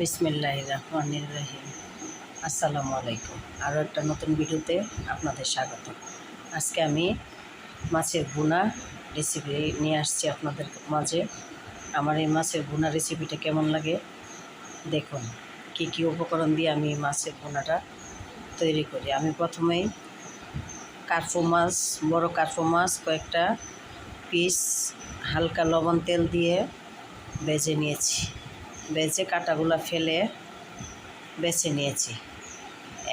বিসমিল্লাহ রহিম। আসসালামু আলাইকুম আরও একটা নতুন ভিডিওতে আপনাদের স্বাগত। আজকে আমি মাছের ভুনা রেসিপি নিয়ে আসছি আপনাদের মাঝে। আমার এই মাছের ভুনা রেসিপিটা কেমন লাগে দেখুন। কি কি উপকরণ দিয়ে আমি মাছের ভুনাটা তৈরি করি। আমি প্রথমেই কার্ফু মাছ, বড় কার্ফু মাছ, কয়েকটা পিস হালকা লবণ তেল দিয়ে বেজে নিয়েছি। বেজে কাটাগুলো ফেলে বেছে নিয়েছি।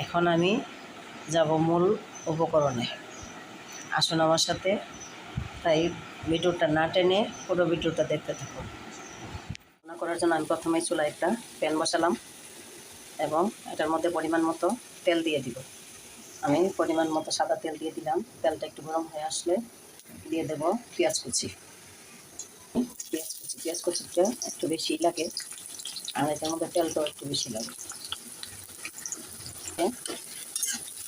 এখন আমি যাব মূল উপকরণে। আসুন আমার সাথে তাই ভিডিওটা না টেনে পুরো ভিডিওটা দেখতে থাকুন। রান্না করার জন্য আমি প্রথমে চুলা একটা প্যান বসালাম এবং এটার মধ্যে পরিমাণ মতো তেল দিয়ে দিব। আমি পরিমাণ মতো সাদা তেল দিয়ে দিলাম। তেলটা একটু গরম হয়ে আসলে দিয়ে দেব পেঁয়াজ কুচি। পেঁয়াজ কুচি, পেঁয়াজ কুচিটা একটু বেশি লাগে। আর এটার মধ্যে তেলটাও একটু বেশি লাগে। হ্যাঁ,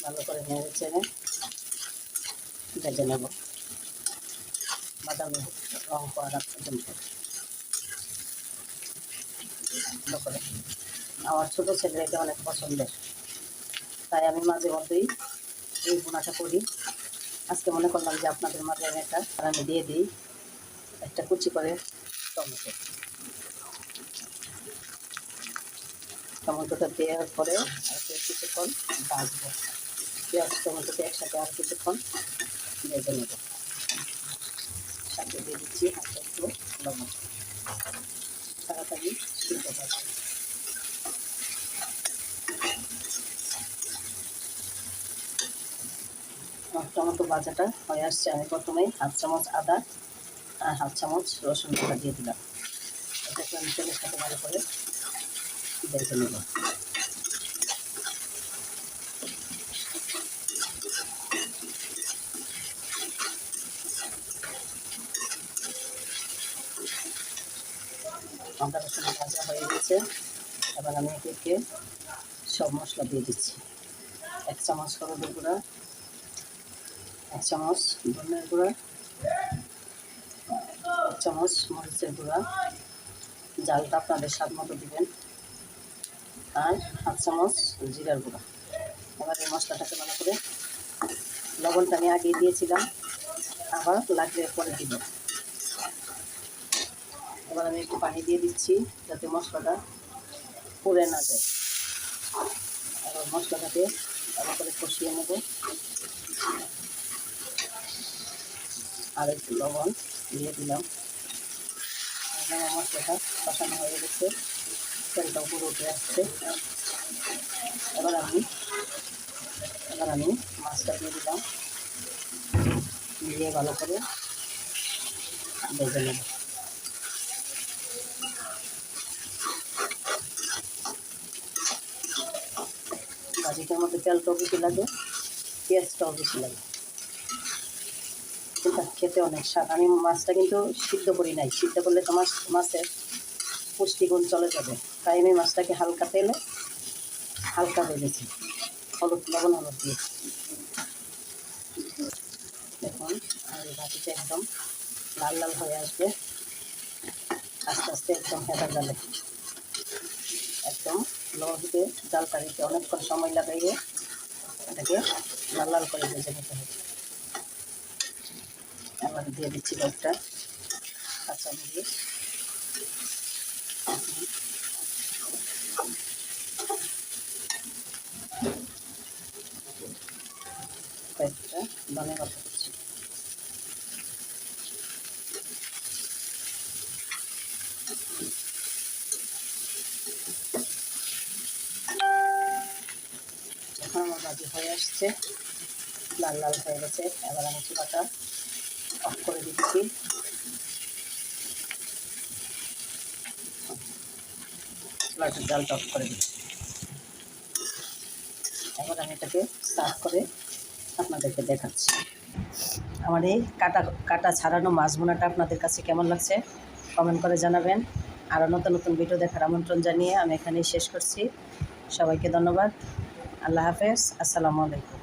ভালো করে নেড়ে চেড়ে ভেজে নেব। বাদামি রং হওয়ার ভালো করে। আমার ছোটো ছেলে এটা অনেক পছন্দের। তাই আমি মাঝে মধ্যেই এই বোনাটা করি। আজকে মনে করলাম যে আপনাদের মাঝে আমি একটা আমি দিয়ে দিই। একটা কুচি করে টমেটো। টমেটোটা দেওয়ার পরে কিছুক্ষণ ভাজবো। পেঁয়াজ টমেটোকে একসাথে আর কিছুক্ষণ ভেজে নেব। সাথে দিয়ে দিচ্ছি হাতে একটু লবণ। তাড়াতাড়ি সিদ্ধ করব টমেটো ভাজাটা হয়ে আসছে। আমি প্রথমে হাফ চামচ আদা আর হাফ চামচ রসুন বাটা দিয়ে দিলাম। আমি তেলের সাথে ভালো করে ভাজা হয়ে গেছে এবার আমি একে সব মশলা দিয়ে দিচ্ছি এক চামচ হলুদের গুঁড়া এক চামচ ধনের গুঁড়া, এক চামচ মরিচের গুঁড়া, জালটা আপনাদের স্বাদ মতো দিবেন। আর হাফ চামচ জিরার গুঁড়া। এবার এই মশলাটাকে ভালো করে লবণটা আমি আগিয়ে দিয়েছিলাম, আবার লাগলে পরে দিব। এবার আমি একটু পানি দিয়ে দিচ্ছি যাতে মশলাটা পুড়ে না যায়। এবার মশলাটাকে ভালো করে কষিয়ে নেব। আর একটু লবণ দিয়ে দিলাম। মশলাটা কষানো হয়ে গেছে। তেলটা উপরে উঠে আসছে। এবার আমি এবার আমি মাছটা দিয়ে দিলাম। দিয়ে ভালো করে ভেজে নেব। ভাজিটার মধ্যে তেলটাও বেশি লাগে, পেঁয়াজটাও বেশি লাগে। কিন্তু খেতে অনেক স্বাদ। আমি মাছটা কিন্তু সিদ্ধ করি নাই। সিদ্ধ করলে তো মাছ মাছের পুষ্টিগুণ চলে যাবে। তাই আমি মাছটাকে হালকা তেলে হালকা ভেজেছি। হলুদ, লবণ হলুদ দিয়ে। দেখুন, আর ভাজিটা একদম লাল লাল হয়ে আসবে। আস্তে আস্তে একদম হেঁটা গেলে একদম লোহিতে জাল কারিতে অনেকক্ষণ সময় লাগাইয়ে এটাকে লাল লাল করে ভেজে নিতে হবে। আবার দিয়ে দিচ্ছি কয়েকটা কাঁচামরিচ। কয়েকটা আমার ভাজি হয়ে আসছে। লাল লাল হয়ে গেছে। এবার আমি চুলাটা অফ করে দিচ্ছি। চুলাটার জালটা অফ করে দিচ্ছি। এবার আমি এটাকে সার্ভ করে আপনাদেরকে দেখাচ্ছি। আমার এই কাটা কাটা ছাড়ানো মাছ বোনাটা আপনাদের কাছে কেমন লাগছে কমেন্ট করে জানাবেন। আরও নতুন নতুন ভিডিও দেখার আমন্ত্রণ জানিয়ে আমি এখানেই শেষ করছি। সবাইকে ধন্যবাদ। আল্লাহ হাফেজ। আসসালামু আলাইকুম।